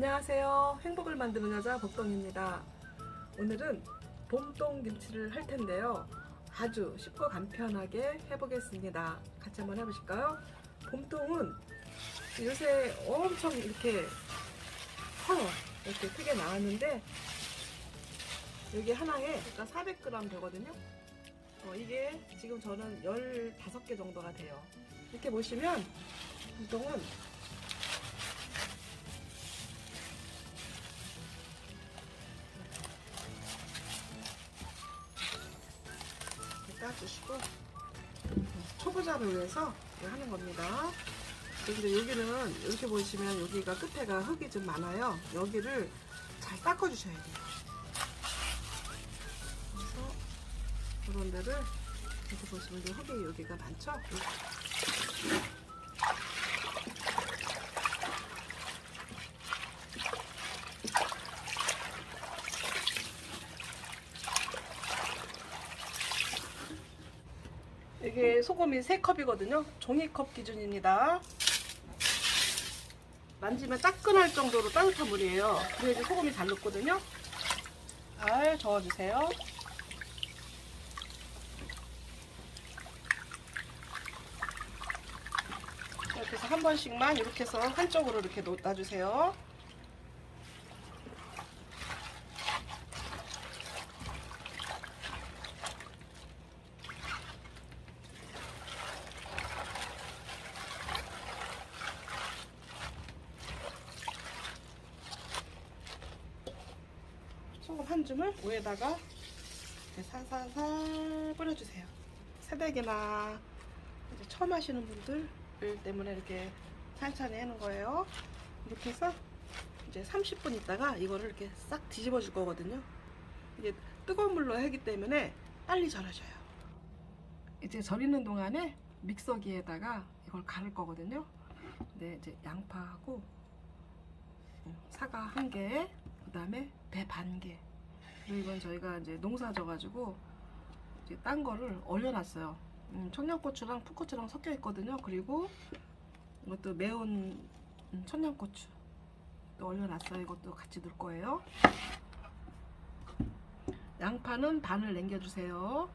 안녕하세요. 행복을 만드는 여자 복동입니다. 오늘은 봄동 김치를 할 텐데요. 아주 쉽고 간편하게 해보겠습니다. 같이 한번 해보실까요? 봄동은 요새 엄청 이렇게 커요. 이렇게 크게 나왔는데 여기 하나에 약간 400g 되거든요. 어, 이게 지금 저는 15개 정도가 돼요. 이렇게 보시면 봄동은 초보자를 위해서 하는 겁니다. 근데 여기는 이렇게 보시면 여기가 끝에가 흙이 좀 많아요. 여기를 잘 닦아주셔야 돼요. 그래서 그런 데를 이렇게 보시면 흙이 여기가 많죠? 이게 소금이 3컵이거든요. 종이컵 기준입니다. 만지면 따끈할 정도로 따뜻한 물이에요. 그래야지 소금이 잘 녹거든요. 잘 저어주세요. 이렇게 해서 한 번씩만 이렇게 해서 한쪽으로 이렇게 놓- 놔주세요. 한 줌을 위에다가 살살살 뿌려주세요. 새댁이나 이제 처음 하시는 분들 때문에 이렇게 천천히 하는 거예요. 이렇게 해서 이제 30분 있다가 이거를 이렇게 싹 뒤집어 줄 거거든요. 이게 뜨거운 물로 하기 때문에 빨리 절여져요. 이제 절이는 동안에 믹서기에다가 이걸 갈을 거거든요. 근데 이제 양파하고 음, 사과 한 개, 그 다음에 배 반 개. 이건 저희가 이제 농사 져가지고 이제 딴 거를 얼려놨어요. 음, 청양고추랑 풋고추랑 섞여 있거든요. 그리고 이것도 매운 음, 청양고추 또 얼려놨어요. 이것도 같이 넣을 거예요. 양파는 반을 남겨주세요.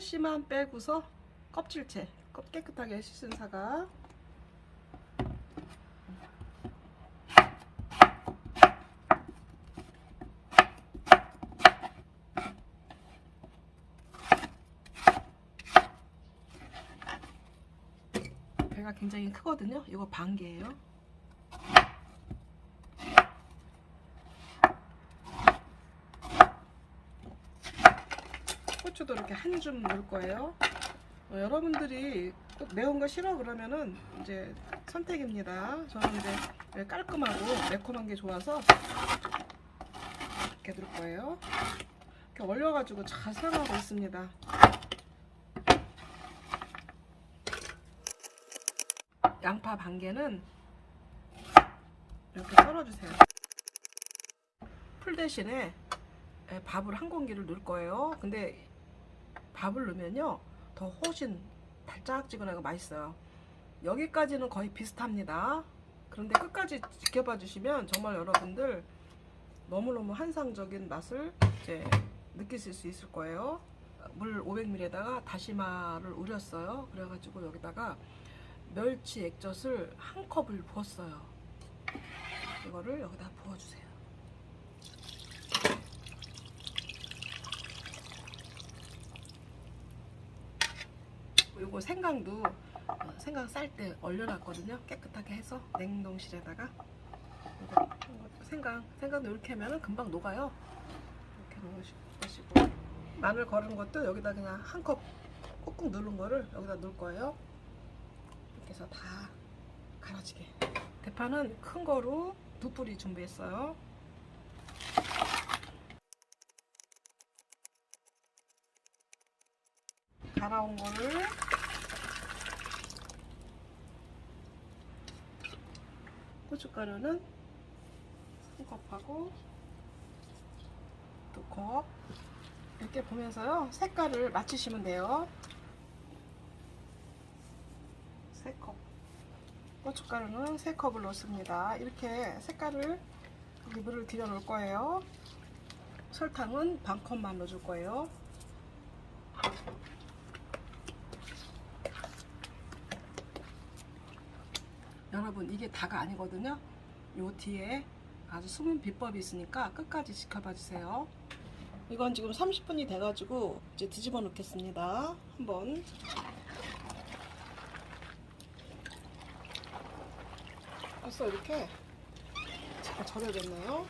끝이만 빼고서 껍질째 껍 깨끗하게 씻은 사과 배가 굉장히 크거든요. 이거 반 개예요. 고추도 이렇게 한 줌 넣을 거예요. 어, 여러분들이 또 매운 거 싫어 그러면은 이제 선택입니다. 저는 이제 깔끔하고 매콤한 게 좋아서 이렇게 넣을 거예요. 이렇게 얼려가지고 잘 사용하고 있습니다. 양파 반 개는 이렇게 썰어주세요. 풀 대신에 에, 밥을 한 공기를 넣을 거예요. 근데 밥을 넣으면요 더 훨씬 달짝지근하고 맛있어요. 여기까지는 거의 비슷합니다. 그런데 끝까지 지켜봐 주시면 정말 여러분들 너무너무 환상적인 맛을 이제 느끼실 수 있을 거예요. 물 500ml에다가 다시마를 우렸어요. 그래가지고 여기다가 멸치 액젓을 한 컵을 부었어요. 이거를 여기다 부어주세요. 요거 생강도 어, 생강 쌀 때 얼려놨거든요. 깨끗하게 해서 냉동실에다가 생강 생강도 이렇게 하면 금방 녹아요. 이렇게 넣으시고 마늘 걸은 것도 여기다 그냥 한 컵 꾹꾹 누른 거를 여기다 넣을 거예요. 이렇게 해서 다 갈아지게. 대파는 큰 거로 두 뿌리 준비했어요. 갈아온 거를 고춧가루는 3컵하고 2컵 이렇게 보면서요 색깔을 맞추시면 돼요 3컵. 고춧가루는 3컵을 넣습니다. 이렇게 색깔을 여기 물을 들여 놓을 거예요. 설탕은 반 컵만 넣어줄 거예요. 여러분 이게 다가 아니거든요. 요 뒤에 아주 숨은 비법이 있으니까 끝까지 지켜봐 주세요. 이건 지금 30분이 돼가지고 이제 뒤집어 놓겠습니다. 한번 벌써 이렇게 잘 절여졌네요.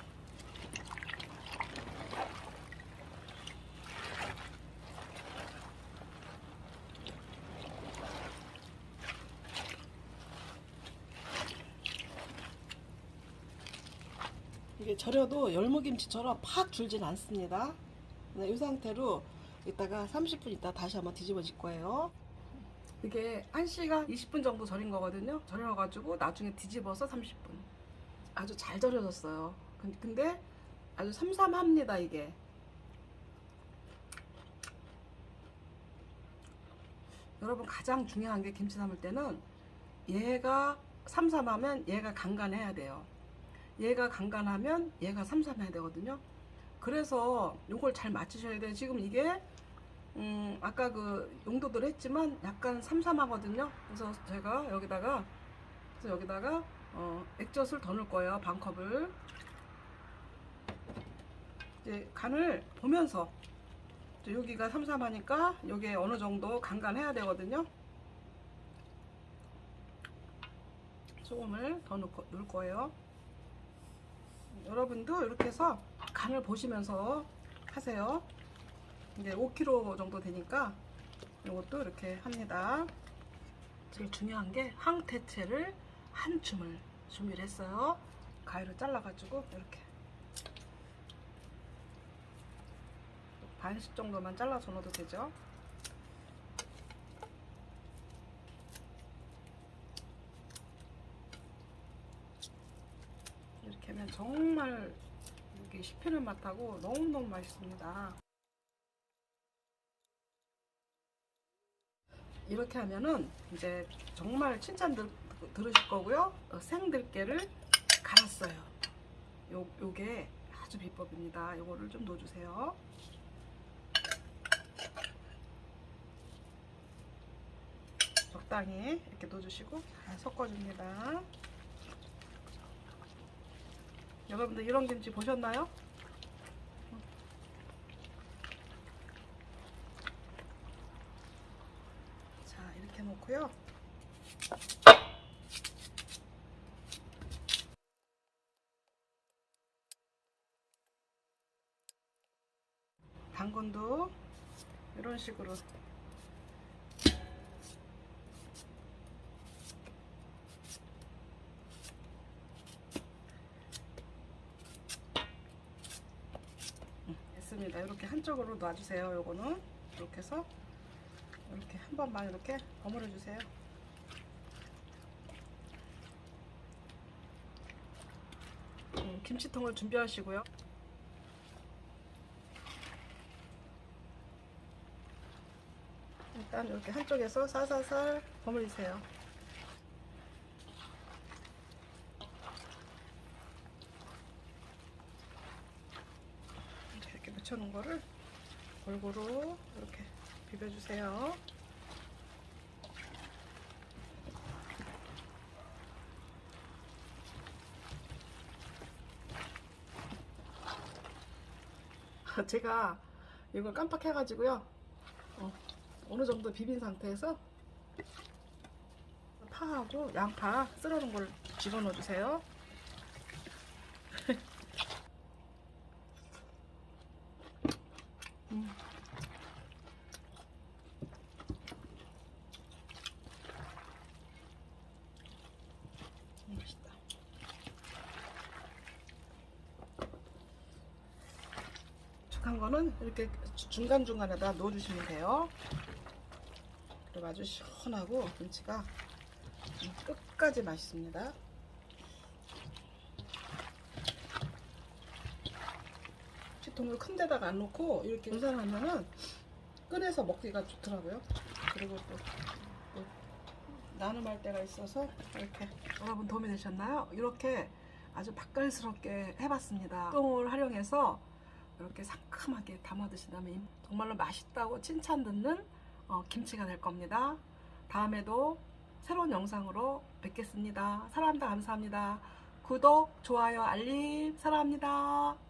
이게 절여도 열무김치처럼 팍 줄진 않습니다. 네, 이 상태로 이따가 30분 있다 다시 한번 뒤집어질 거예요. 이게 1시간 20분 정도 절인 거거든요. 절여가지고 나중에 뒤집어서 30분. 아주 잘 절여졌어요. 근- 근데 아주 삼삼합니다, 이게. 여러분 가장 중요한 게 김치 담을 때는 얘가 삼삼하면 얘가 간간해야 돼요. 얘가 간간하면 얘가 삼삼해야 되거든요. 그래서 이걸 잘 맞추셔야 돼요. 지금 이게 음, 아까 그 용도들 했지만 약간 삼삼하거든요. 그래서 제가 여기다가 그래서 여기다가 어, 액젓을 더 넣을 거예요. 반 컵을. 이제 간을 보면서 이제 여기가 삼삼하니까 여기에 어느 정도 간간해야 되거든요. 소금을 더 넣고, 넣을 거예요. 여러분도 이렇게 해서 간을 보시면서 하세요. 이제 5kg 정도 되니까 이것도 이렇게 합니다. 제일 중요한 게 황태채를 한 줌을 준비를 했어요. 가위로 잘라가지고 이렇게 반씩 정도만 잘라서 넣어도 되죠. 이렇게 하면 정말 이게 씹히는 맛하고 너무너무 맛있습니다. 이렇게 하면은 이제 정말 칭찬 들, 들으실 거고요. 어, 생들깨를 갈았어요. 요, 요게 아주 비법입니다. 요거를 좀 넣어주세요. 적당히 이렇게 넣어주시고 잘 섞어줍니다. 여러분들 이런 김치 보셨나요? 자 놓고요. 당근도 이런 식으로 됐습니다. 이렇게 한쪽으로 놔주세요. 요거는 이렇게 해서 이렇게 한 번만 이렇게 버무려 주세요. 음, 김치통을 준비하시고요. 일단 이렇게 한쪽에서 살살살 버무리세요. 이렇게 묻혀놓은 거를 골고루 이렇게 비벼주세요. 제가 이걸 깜빡해가지고요. 어, 어느 정도 비빈 상태에서 파하고 양파 썰어놓은 걸 집어넣어 주세요. 음. 음, 맛있다. 축한 거는 이렇게 중간중간에다 넣어주시면 돼요. 그리고 아주 시원하고 김치가 끝까지 맛있습니다. 치통을 큰 데다가 안 놓고 이렇게 분산하면은 꺼내서 먹기가 좋더라고요. 그리고 또, 또 나눔할 때가 있어서 이렇게 여러분 도움이 되셨나요? 이렇게 아주 맛깔스럽게 해봤습니다. 똥을 활용해서 이렇게 상큼하게 담아 드신다면 정말로 맛있다고 칭찬 듣는 어, 김치가 될 겁니다. 다음에도 새로운 영상으로 뵙겠습니다. 사랑합니다. 감사합니다. 구독, 좋아요, 알림 사랑합니다.